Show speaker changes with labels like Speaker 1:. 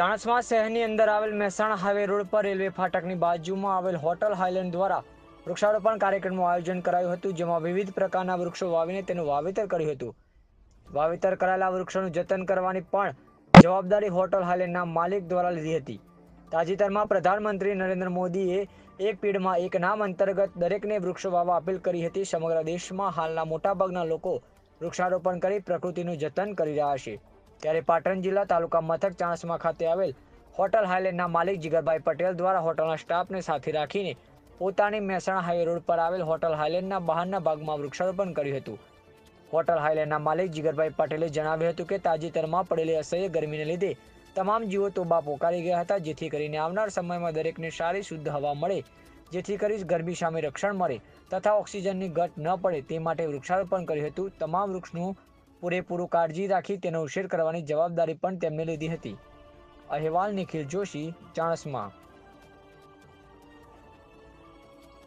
Speaker 1: ચાણસ્મા શહેરની અંદર આવેલ મહેસાણા હાઈવે રોડ પર રેલવે ફાટકની બાજુમાં આવેલ હોટલ હાઈલેન્ડ દ્વારા વૃક્ષારોપણ કાર્યક્રમનું આયોજન કરાયું હતું, જેમાં વિવિધ પ્રકારના વૃક્ષો વાવીને તેનું વાવેતર કર્યું હતું. વાવેતર કરાયેલા વૃક્ષોનું જતન કરવાની પણ જવાબદારી હોટલ હાઈલેન્ડના માલિક દ્વારા લીધી હતી. તાજેતરમાં પ્રધાનમંત્રી નરેન્દ્ર મોદીએ એક પીડમાં એક નામ અંતર્ગત દરેકને વૃક્ષો વાવવા અપીલ કરી હતી. સમગ્ર દેશમાં હાલના મોટાભાગના લોકો વૃક્ષારોપણ કરી પ્રકૃતિનું જતન કરી રહ્યા છે. ત્યારે પાટણ જિલ્લા તાલુકા મથક ચાણસમા ખાતે આવેલ હોટલ હાઈલેન્ડના માલિક જીગરભાઈ પટેલ દ્વારા હોટલના સ્ટાફને સાથે રાખીને પોતાની મહેસાણા હાઈવે રોડ પર આવેલ હોટલ હાઈલેન્ડના બહારના ભાગમાં વૃક્ષારોપણ કર્યું હતું. હોટલ હાઈલેન્ડના માલિક જીગરભાઈ પટેલે જણાવ્યું હતું કે તાજેતરમાં પડેલી અસહ્ય ગરમીને લીધે તમામ જીવો તોબા પોકારી ગયા હતા, જેથી કરીને આવનાર સમયમાં દરેકને સારી શુદ્ધ હવા મળે, જેથી કરી ગરમી સામે રક્ષણ મળે તથા ઓક્સિજનની ઘટ ન પડે તે માટે વૃક્ષારોપણ કર્યું હતું. તમામ વૃક્ષનું પૂરેપૂરું કાળજી રાખી તેનો ઉછેર કરવાની જવાબદારી પણ તેમને લીધી હતી. અહેવાલ નિખિલ જોશી, ચાણસ્મા.